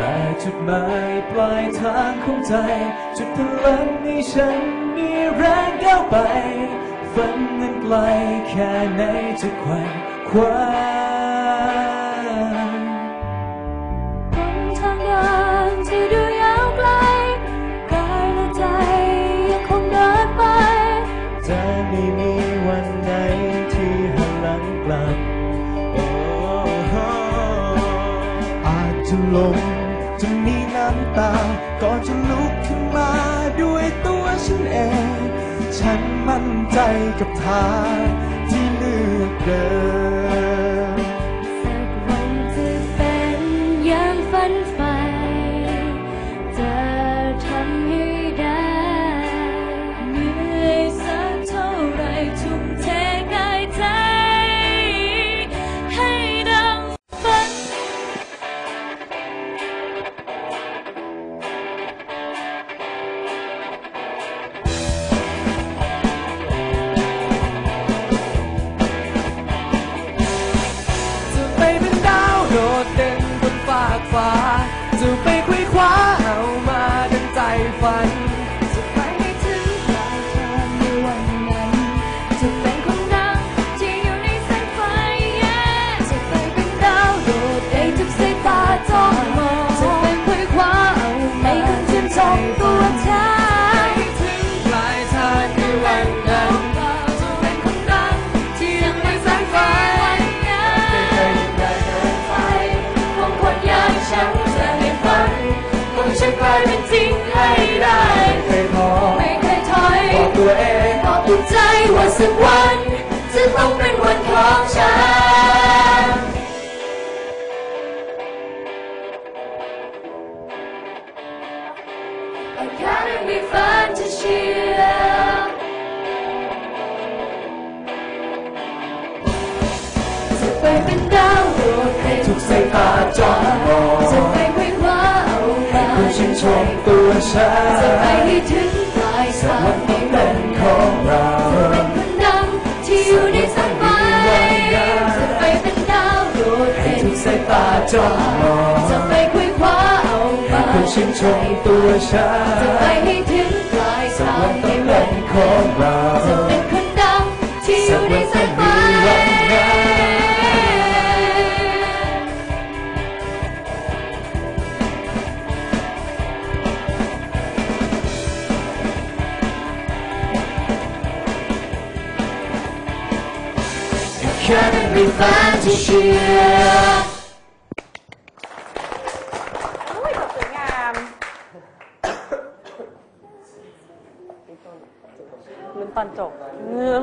แต่จุดหมายปลายทางของใจ จุดพลังให้ฉันมีแรงก้าวไป ฝันนั้นไกลแค่ไหนจะไขว่คว้าบนทางเดินที่ดูยาวไกล กายและใจยังคงเดินไป จะไม่มีวันไหนที่หันหลังกลับโอ้โหอาจจะลง จะมีน้ำตาก่อนจะลุกขึ้นมาด้วยตัวฉันเอง ฉันมั่นใจกับทาง กลายเป็นจริงให้ได้ไม่เคยท้อไม่เคยถอยบอกตัวเองบอกตัวใจว่าสักวัน จะต้องเป็นวันของฉัน I gotta be fun to cheer จะไปเป็นดาวโดดเด่นทุกสายตาจ้องมอง มาคุณชื่นชมตัวฉันจะไปให้ถึงปลายทางวันนี้เป็นของเราจะเป็นคนดังที่อยู่ใน แค่นั้นมีแฟนที่เชียร์อุ้ยสวยงามลุ้นตอนจบเงือ